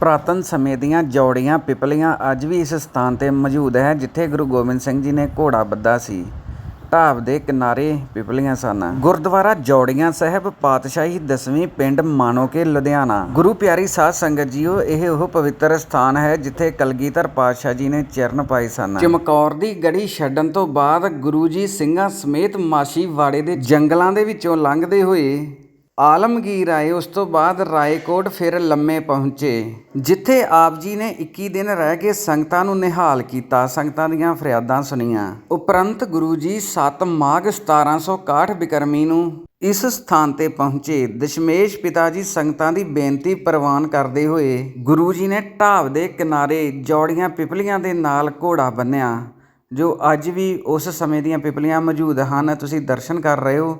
ਪੁਰਾਤਨ ਸਮੇਂ ਦੀਆਂ ਜੌੜੀਆਂ ਪਿਪਲੀਆਂ ਅੱਜ ਵੀ ਇਸ ਸਥਾਨ ਤੇ ਮੌਜੂਦ ਹੈ, ਜਿੱਥੇ ਗੁਰੂ ਗੋਬਿੰਦ ਸਿੰਘ ਜੀ ਨੇ ਘੋੜਾ ਬੱਧਾ ਸੀ। ਢਾਬ ਦੇ ਕਿਨਾਰੇ ਪਿਪਲੀਆਂ ਸਨ। ਗੁਰਦੁਆਰਾ ਜੌੜੀਆਂ ਸਾਹਿਬ ਪਾਤਸ਼ਾਹੀ ਦਸਵੀਂ ਪਿੰਡ ਮਾਣੋਕੇ, ਲੁਧਿਆਣਾ। ਗੁਰੂ ਪਿਆਰੀ ਸਾਧ ਸੰਗਤ ਜੀਓ, ਇਹ ਉਹ ਪਵਿੱਤਰ ਸਥਾਨ ਹੈ, ਜਿੱਥੇ ਕਲਗੀਧਰ ਪਾਤਸ਼ਾਹ ਜੀ ਨੇ ਚਰਨ ਪਾਏ ਸਨ। ਚਮਕੌਰ ਦੀ ਗੜੀ ਛੱਡਣ ਤੋਂ ਬਾਅਦ ਗੁਰੂ ਜੀ ਸਿੰਘਾਂ ਸਮੇਤ ਮਾਸ਼ੀ ਵਾੜੇ ਦੇ ਜੰਗਲਾਂ ਦੇ ਵਿੱਚੋਂ ਲੰਘਦੇ ਹੋਏ ਆਲਮਗੀਰ ਆਏ, ਉਸ ਤੋਂ ਬਾਅਦ ਰਾਏਕੋਟ ਫਿਰ ਲੰਮੇ ਪਹੁੰਚੇ, ਜਿੱਥੇ ਆਪ ਜੀ ਨੇ 21 ਦਿਨ ਰਹਿ ਕੇ ਸੰਗਤਾਂ ਨੂੰ ਨਿਹਾਲ ਕੀਤਾ। ਸੰਗਤਾਂ ਦੀਆਂ ਫਰਿਆਦਾਂ ਸੁਣੀਆਂ। ਉਪਰੰਤ ਗੁਰੂ ਜੀ 7 ਮਾਘ 1761 ਬਿਕਰਮੀ ਨੂੰ ਇਸ ਸਥਾਨ ਤੇ ਪਹੁੰਚੇ। ਦਸ਼ਮੇਸ਼ ਪਿਤਾ ਜੀ ਸੰਗਤਾਂ ਦੀ ਬੇਨਤੀ ਪ੍ਰਵਾਨ ਕਰਦੇ ਹੋਏ ਗੁਰੂ ਜੀ ਨੇ ਢਾਬ ਦੇ ਕਿਨਾਰੇ ਜੋੜੀਆਂ ਪਿਪਲੀਆਂ ਦੇ ਨਾਲ ਘੋੜਾ ਬੰਨਿਆ ਜੋ ਅੱਜ ਵੀ ਉਸ ਸਮੇਂ ਦੀਆਂ ਪਿਪਲੀਆਂ ਮੌਜੂਦ ਹਨ। ਤੁਸੀਂ ਦਰਸ਼ਨ ਕਰ ਰਹੇ ਹੋ।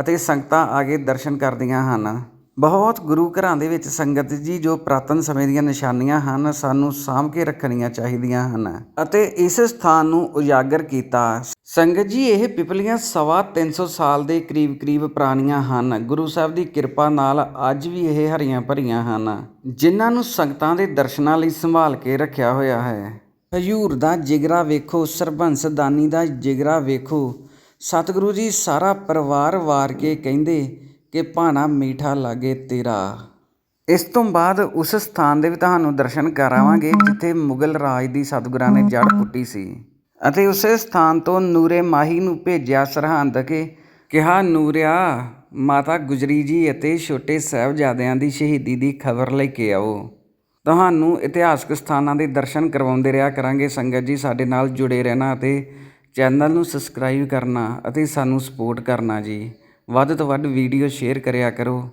ਅਤੇ ਸੰਗਤਾਂ ਆ ਕੇ ਦਰਸ਼ਨ ਕਰਦੀਆਂ ਹਨ। ਬਹੁਤ ਗੁਰੂ ਘਰਾਂ ਦੇ ਵਿੱਚ ਸੰਗਤ ਜੀ ਜੋ ਪੁਰਾਤਨ ਸਮੇਂ ਦੀਆਂ ਨਿਸ਼ਾਨੀਆਂ ਹਨ, ਸਾਨੂੰ ਸਾਂਭ ਕੇ ਰੱਖਣੀਆਂ ਚਾਹੀਦੀਆਂ ਹਨ ਅਤੇ ਇਸ ਸਥਾਨ ਨੂੰ ਉਜਾਗਰ ਕੀਤਾ। ਸੰਗਤ ਜੀ, ਇਹ ਪਿਪਲੀਆਂ ਸਵਾ 300 ਸਾਲ ਦੇ ਕਰੀਬ ਕਰੀਬ ਪੁਰਾਣੀਆਂ ਹਨ। ਗੁਰੂ ਸਾਹਿਬ ਦੀ ਕਿਰਪਾ ਨਾਲ ਅੱਜ ਵੀ ਇਹ ਹਰੀਆਂ ਭਰੀਆਂ ਹਨ, ਜਿਨ੍ਹਾਂ ਨੂੰ ਸੰਗਤਾਂ ਦੇ ਦਰਸ਼ਨਾਂ ਲਈ ਸੰਭਾਲ ਕੇ ਰੱਖਿਆ ਹੋਇਆ ਹੈ। ਹਜੂਰ ਦਾ ਜਿਗਰਾ ਵੇਖੋ, ਸਰਬੰਸ ਦਾਨੀ ਦਾ ਜਿਗਰਾ ਵੇਖੋ। ਸਤਿਗੁਰੂ ਜੀ, ਸਾਰਾ ਪਰਿਵਾਰ ਵਾਰ ਕੇ ਕਹਿੰਦੇ ਕਿ ਭਾਣਾ ਮੀਠਾ ਲਾਗੇ ਤੇਰਾ। ਇਸ ਤੋਂ ਬਾਅਦ ਉਸ ਸਥਾਨ ਦੇ ਵੀ ਤੁਹਾਨੂੰ ਦਰਸ਼ਨ ਕਰਾਵਾਂਗੇ, ਜਿੱਥੇ ਮੁਗਲ ਰਾਜ ਦੀ ਸਤਿਗੁਰਾਂ ਨੇ ਜੜ ਪੁੱਟੀ ਸੀ। ਅਤੇ ਉਸੇ ਸਥਾਨ ਤੋਂ ਨੂਰੇ ਮਾਹੀ ਨੂੰ ਭੇਜਿਆ ਸਰਹੰਦ ਕੇ, ਕਿਹਾ, ਨੂਰਿਆ, ਮਾਤਾ ਗੁਜਰੀ ਜੀ ਅਤੇ ਛੋਟੇ ਸਾਹਿਬਜ਼ਾਦਿਆਂ ਦੀ ਸ਼ਹੀਦੀ ਦੀ ਖਬਰ ਲੈ ਕੇ ਆਓ। ਤੁਹਾਨੂੰ ਇਤਿਹਾਸਕ ਸਥਾਨਾਂ ਦੇ ਦਰਸ਼ਨ ਕਰਵਾਉਂਦੇ ਰਿਹਾ ਕਰਾਂਗੇ, ਸੰਗਤ ਜੀ, ਸਾਡੇ ਨਾਲ ਜੁੜੇ ਰਹਿਣਾ ਅਤੇ ਚੈਨਲ ਨੂੰ ਸਬਸਕ੍ਰਾਈਬ ਕਰਨਾ ਅਤੇ ਸਾਨੂੰ ਸਪੋਰਟ ਕਰਨਾ ਜੀ। ਵੱਧ ਤੋਂ ਵੱਧ ਵੀਡੀਓ ਸ਼ੇਅਰ ਕਰਿਆ ਕਰੋ।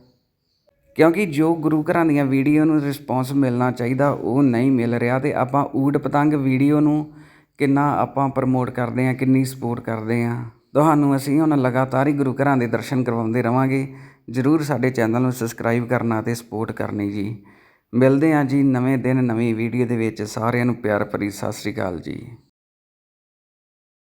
ਕਿਉਂਕਿ ਜੋ ਗੁਰੂ ਘਰਾਂ ਦੀਆਂ ਵੀਡੀਓ ਨੂੰ ਰਿਸਪੌਂਸ ਮਿਲਣਾ ਚਾਹੀਦਾ, ਉਹ ਨਹੀਂ ਮਿਲ ਰਿਹਾ ਤੇ ਆਪਾਂ ਊੜ ਪਤੰਗ ਵੀਡੀਓ ਨੂੰ ਕਿੰਨਾ ਆਪਾਂ ਪ੍ਰਮੋਟ ਕਰਦੇ ਹਾਂ, ਕਿੰਨੀ ਸਪੋਰਟ ਕਰਦੇ ਹਾਂ। ਤੁਹਾਨੂੰ ਅਸੀਂ ਹੁਣ ਲਗਾਤਾਰ ਹੀ ਗੁਰੂ ਘਰਾਂ ਦੇ ਦਰਸ਼ਨ ਕਰਵਾਉਂਦੇ ਰਵਾਂਗੇ। ਜਰੂਰ ਸਾਡੇ ਚੈਨਲ ਨੂੰ ਸਬਸਕ੍ਰਾਈਬ ਕਰਨਾ ਤੇ ਸਪੋਰਟ ਕਰਨੀ ਜੀ। ਮਿਲਦੇ ਹਾਂ ਜੀ ਨਵੇਂ ਦਿਨ, ਨਵੀਂ ਵੀਡੀਓ ਦੇ ਵਿੱਚ। ਸਾਰਿਆਂ ਨੂੰ ਪਿਆਰ ਭਰੀ ਸਤਿ ਸ੍ਰੀ ਅਕਾਲ ਜੀ।